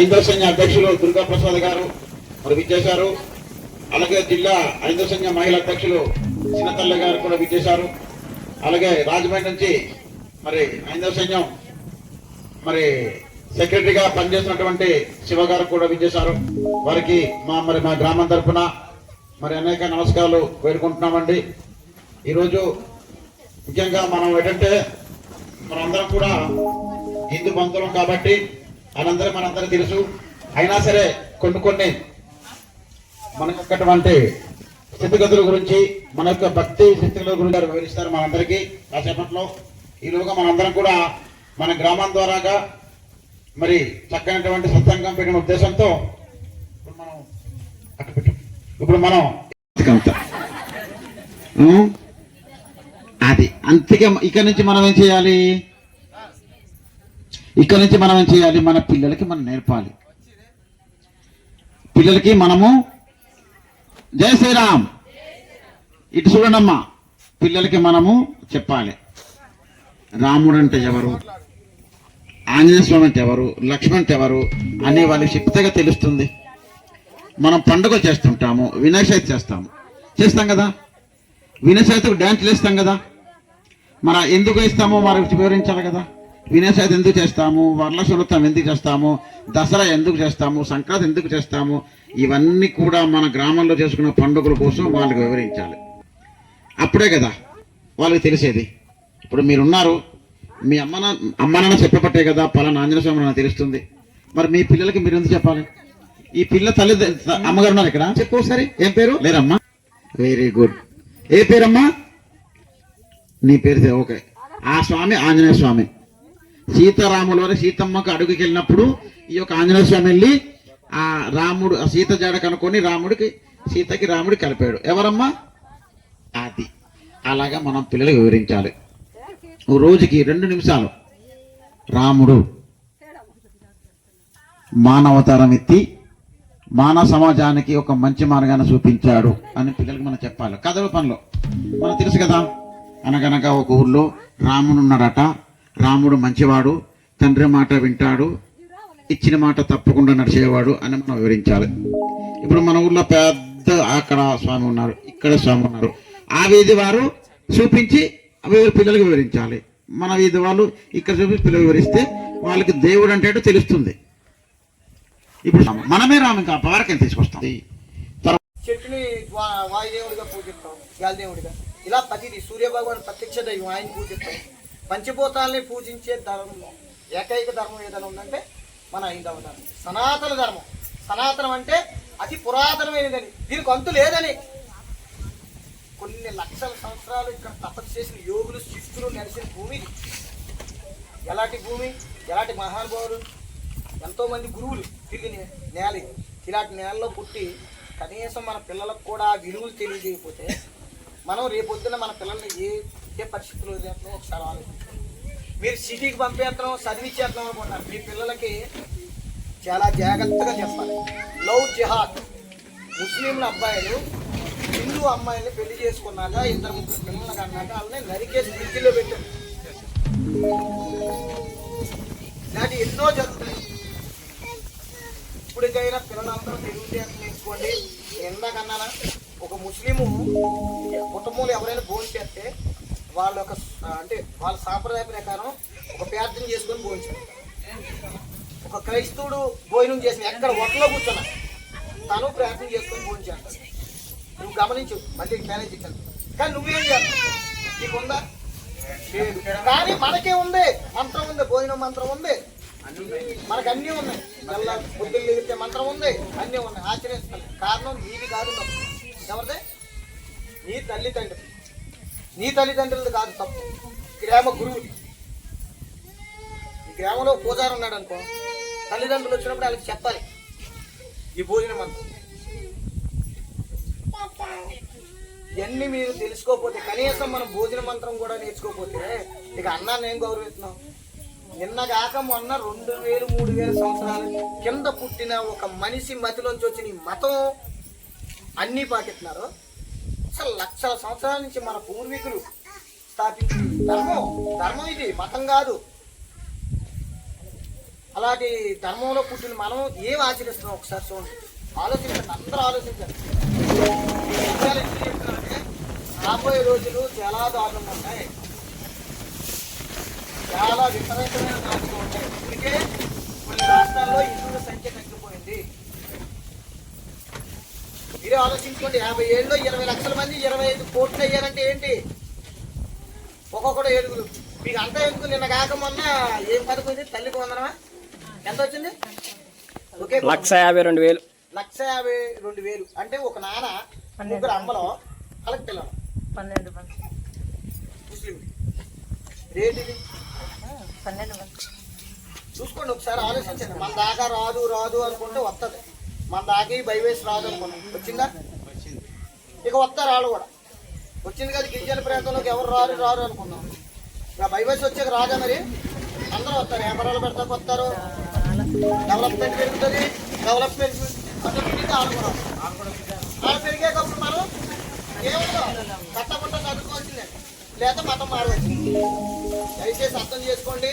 ఐదో సంఘ అధ్యక్షులు దుర్గాప్రసాద్ గారు మరి విచ్చేశారు. అలాగే జిల్లా ఐదో సంఘ మహిళా అధ్యక్షులు చిన్నతల్లి గారు కూడా విచ్చేశారు. అలాగే రాజమండ్రి నుంచి మరి ఐదో సంఘం మరి సెక్రటరీగా పనిచేసినటువంటి శివ గారు కూడా విచ్చేశారు. వారికి మా మరి మా గ్రామం తరఫున మరి అనేక నమస్కారాలు వేడుకుంటున్నామండి. ఈరోజు ముఖ్యంగా మనం ఏంటంటే మనందరం కూడా హిందూ బంధువులం కాబట్టి అనందరం మనందరం తెలుసు. అయినా సరే కొన్ని కొన్ని మనకొక్కటువంటి స్థితిగతుల గురించి మన యొక్క భక్తి స్థితిగతుల గురించి వివరిస్తారు మనందరికీ. కాసేపట్లో ఈలోగా మనందరం కూడా మన గ్రామం ద్వారాగా మరి చక్కనటువంటి సత్సంగం పెట్టిన ఉద్దేశంతో ఇప్పుడు మనం అటు పెట్టు. ఇప్పుడు మనం అది. అంతగా ఇక నుంచి మనం ఏం చేయాలి? ఇక్కడ నుంచి మనం ఏం చేయాలి? మన పిల్లలకి మనం నేర్పాలి. పిల్లలకి మనము జయ శ్రీరామ్. ఇటు చూడండమ్మా. పిల్లలకి మనము చెప్పాలి. రాముడు అంటే ఎవరు? ఆంజనేయ స్వామి అంటే ఎవరు? లక్ష్మణ్ అంటే ఎవరు? అనే వాళ్ళకి చెప్తేగా తెలుస్తుంది. మనం పండుగ చేస్తుంటాము వినాయక చవితి చేస్తాము. చేస్తాం కదా? వినాయక చవితికి డ్యాన్స్ వేస్తాం కదా మన ఎందుకు ఇస్తామో వారికి వివరించాలి కదా? వినాయక ఎందుకు చేస్తాము? వరలక్ష్మృతం ఎందుకు చేస్తాము? దసరా ఎందుకు చేస్తాము? సంక్రాంతి ఎందుకు చేస్తాము? ఇవన్నీ కూడా మన గ్రామంలో చేసుకున్న పండుగల కోసం వాళ్ళకి వివరించాలి. అప్పుడే కదా వాళ్ళకి తెలిసేది. ఇప్పుడు మీరున్నారు మీ అమ్మ నా- అమ్మ నాన్న చెప్పబట్టే కదా పలానా ఆంజనేయ స్వామి తెలుస్తుంది. మరి మీ పిల్లలకి మీరు ఎందుకు చెప్పాలి? ఈ పిల్ల తల్లి అమ్మగారు ఉన్నారు ఇక్కడ? చెప్పు ఒకసారి. ఏం పేరు? లేరమ్మా వెరీ గుడ్ ఏ పేరమ్మా? నీ పేరు ఓకే. ఆ స్వామి ఆంజనేయ స్వామి. సీతారాముల వారి సీతమ్మకు అడుగుకి వెళ్ళినప్పుడు ఈ యొక్క ఆంజనేయ స్వామి వెళ్ళి ఆ రాముడు ఆ సీత జాడ కనుక్కొని రాముడికి సీతకి రాముడు కలిపాడు. ఎవరమ్మా? అది అలాగా మనం పిల్లలకు వివరించాలి. ఓ రోజుకి రెండు నిమిషాలు. రాముడు మానవతరం ఎత్తి మానవ సమాజానికి ఒక మంచి మార్గాన్ని చూపించాడు అని పిల్లలకు మనం చెప్పాలి. కథల పనిలో. మనకు తెలుసు కదా అనగనగా ఒక ఊర్లో రాముడు ఉన్నాడట రాముడు మంచివాడు తండ్రి మాట వింటాడు ఇచ్చిన మాట తప్పకుండా నడిచేవాడు అని మనం వివరించాలి. ఇప్పుడు మన ఊర్లో పెద్ద అక్కడ స్వామి ఉన్నారు ఇక్కడ స్వామి ఉన్నారు. ఆ వీధి వారు చూపించి అవి పిల్లలకు వివరించాలి. మన వీధి వాళ్ళు ఇక్కడ చూపించి పిల్లలు వివరిస్తే వాళ్ళకి దేవుడు అంటే తెలుస్తుంది. ఇప్పుడు మనమే రాము ఇంకా పవరకం తీసుకొస్తాం? చెట్టుని వాయుదేవుడిగా పూజిస్తాం గాలిదేవుడిగా. ఇలా ప్రతిది సూర్యభగవాన్ ప్రత్యక్ష దైవం ఆయన పూజిస్తాం. పంచభూతాలని పూజించే ధర్మం ఏకైక ధర్మం ఏదైనా ఉందంటే మన హైందవ ధర్మం. సనాతన ధర్మం. సనాతనం అంటే అతి పురాతనమైనదని. దీనికి అంతు లేదని. కొన్ని లక్షల సంవత్సరాలు ఇక్కడ తపస్సు చేసిన యోగులు శిష్యులు నడిచిన భూమి ఎలాంటి భూమి? ఎలాంటి మహానుభావులు? ఎంతోమంది గురువులు తిరిగి నేల ఇలాంటి నేలలో పుట్టి కనీసం మన పిల్లలకు కూడా ఆ విలువలు తెలియజేయకపోతే మనం రేపొద్దున మన పిల్లల్ని ఏ ఏ పరిస్థితులు వదిలేస్తున్నాం ఒకసారి ఆలోచించండి. మీరు సిటీకి పంపేస్తాం చదివించేస్తున్నాం అనుకుంటారు మీ పిల్లలకి చాలా జాగ్రత్తగా చెప్పాలి. లవ్ జిహాద్. ముస్లింల అబ్బాయిలు హిందూ అమ్మాయిని పెళ్ళి చేసుకున్నాక ఇద్దరు ముగ్గురు పిల్లలకు అన్నాక వాళ్ళని నరికేసి మిద్దిలో పెట్టారు. ఇలాంటి ఎన్నో జరుగుతాయి. ఇప్పటికైనా పిల్లలందరూ తెలివితేటలు నేర్చుకోండి. ఎందాకన్నానా ఒక ముస్లిము కుటుంబంలో ఎవరైనా భోజనం చేస్తే వాళ్ళ యొక్క అంటే వాళ్ళ సాంప్రదాయ ప్రకారం ఒక ప్రార్థన చేసుకొని భోజనం. ఒక క్రైస్తవుడు భోజనం చేసిన ఎక్కడ ఒకలో కూర్చున్నా తను ప్రార్థన చేసుకొని భోజనం చేస్తాడు. నువ్వు గమనించు మళ్ళీ మేనేజ్ ఇచ్చాను. కానీ నువ్వేం చేస్తావు? నీకుందా? లేదు. కానీ మనకే ఉంది. మంత్రం ఉంది భోజనం మంత్రం ఉంది. మనకు అన్నీ ఉన్నాయి. నల్ల బుద్ధులు ఎగిరితే మంత్రం ఉంది అన్నీ ఉన్నాయి. ఆచరిస్తాను కారణం నీది కాదు ఎవరిదే? నీ తల్లిదండ్రులు నీ తల్లిదండ్రులు కాదు తప్పు. గ్రామ గురువులు ఈ గ్రామంలో పూజారు ఉన్నాడు అనుకో తల్లిదండ్రులు వచ్చినప్పుడు వాళ్ళకి చెప్పాలి. ఈ భోజనం మంత్రం ఇవన్నీ మీరు తెలుసుకోకపోతే కనీసం మనం భోజన మంత్రం కూడా నేర్చుకోకపోతే ఇక అన్నాన్ని ఏం గౌరవిస్తున్నాం నిన్న కాక మొన్న రెండు వేలు మూడు వేల సంవత్సరాల కింద పుట్టిన ఒక మనిషి మతిలోంచి వచ్చిన ఈ మతం అన్నీ పాటిస్తున్నారు. లక్షల లక్షల సంవత్సరాల నుంచి మన పూర్వీకులు స్థాపించిన ధర్మం. ధర్మం ఇది మతం కాదు. అలాంటి ధర్మంలో పుట్టిన మనం ఏం ఆచరిస్తున్నాం ఒకసారి చూడండి. ఆలోచించండి అందరూ ఆలోచించండి. రాబోయే రోజులు చాలా దారుణంగా ఉన్నాయి చాలా విపరీతమైన దారుణంగా ఉంటాయి. ఇప్పటికే కొన్ని రాష్ట్రాల్లో హిందువుల సంఖ్య మీరే ఆలోచించుకోండి యాభై ఏళ్ళలో ఇరవై లక్షల మంది ఇరవై ఐదు కోట్లు అయ్యారంటే ఏంటి? ఒక్కొక్కడు ఏడుగురు మీకు అంతా ఎందుకు? నిన్న కాక మొన్న ఏం పథకం ఇది? తల్లికి వందనమా? ఎంత వచ్చింది? ఒకే లక్ష యాభై రెండు వేలు. లక్ష యాభై రెండు వేలు. అంటే ఒక నాన్న ముగ్గురు అమ్మలో వాళ్ళకి పిల్లలు. పన్నెండు మంది. ముస్లిం. రేట్ ఇది? పన్నెండు మంది. చూసుకోండి ఒకసారి ఆలోచించండి. మన దాకా రాదు రాదు అనుకుంటే వస్తుంది మన దాకా బైవేస్ రాదు అనుకున్నాం వచ్చిందా. ఇక వస్తారు వాళ్ళు కూడా. వచ్చింది కదా గిరిజన ప్రాంతంలోకి ఎవరు రారు రారు అనుకున్నాం. ఇక బైవేస్ వచ్చాక రాదా మరి? అందరూ వస్తారు. వ్యాపారాలు పెడతాకు వస్తారు డెవలప్మెంట్ పెరుగుతుంది. డెవలప్మెంట్ వస్తారు. వాళ్ళు పెరిగేటప్పుడు మనం ఏముందో కట్టకుండా చదువుకోవాల్సిందే. లేదా మతం మారవచ్చు. దయచేసి అర్థం చేసుకోండి.